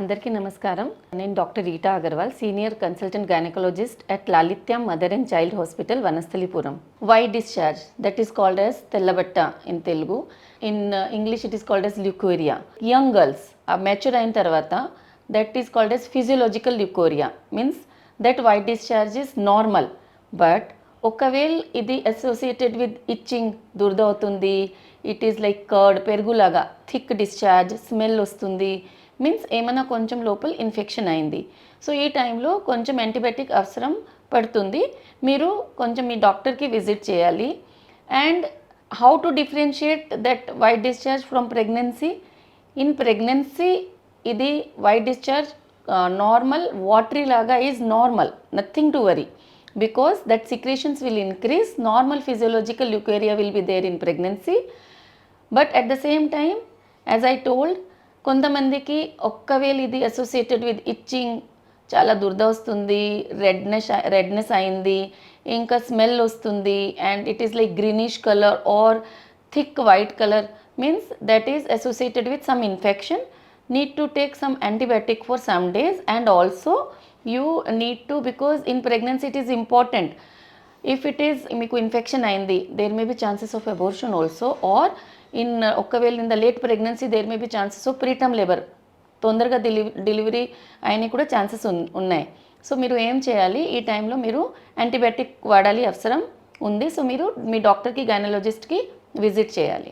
అందరికీ నమస్కారం. నేను doctor Rita Agarwal senior consultant gynaecologist at Lalithyam mother and child hospital Vanasthalipuram. Why discharge that is called as తెల్లబట్ట in Telugu. In English it is called as leucorrhoea young girls ఆ mature అయిన తర్వాత that is called as physiological leucorrhoea means that white discharge is normal but ఒకవేళ ఇది associated with itching దురద అవుతుంది it is like curd పెరుగులాగా thick discharge smell వస్తుంది means ఏమైనా కొంచెం లోపల ఇన్ఫెక్షన్ అయింది. సో ఈ టైంలో కొంచెం యాంటీబయాటిక్ అవసరం పడుతుంది. మీరు కొంచెం మీ డాక్టర్కి విజిట్ చేయాలి. And how to differentiate that white discharge from pregnancy in pregnancy ఇది వైట్ డిశ్చార్జ్ నార్మల్ వాటరీ లాగా is normal nothing to worry because that secretions will increase normal physiological leukorrhea will be there in pregnancy. But at the same time as I told కొంతమందికి ఒక్కవేళ ఇది associated with itching చాలా దురద వస్తుంది redness redness అయింది ఇంకా smell వస్తుంది and it is like greenish colour or thick white colour means that is associated with some infection need to take some antibiotic for some days and also you need to because in pregnancy it is important. If it is మీకు infection అయింది there may be chances of abortion also or in ఒకవేళ in the late pregnancy there may be chances of preterm labour తొందరగా delivery delivery అయిన కూడా chances ఉన్నాయి. So మీరు ఏం చేయాలి? ఈ టైంలో మీరు యాంటీబయాటిక్ వాడాలి అవసరం ఉంది. సో మీరు మీ డాక్టర్కి గైనలజిస్ట్కి విజిట్ చేయాలి.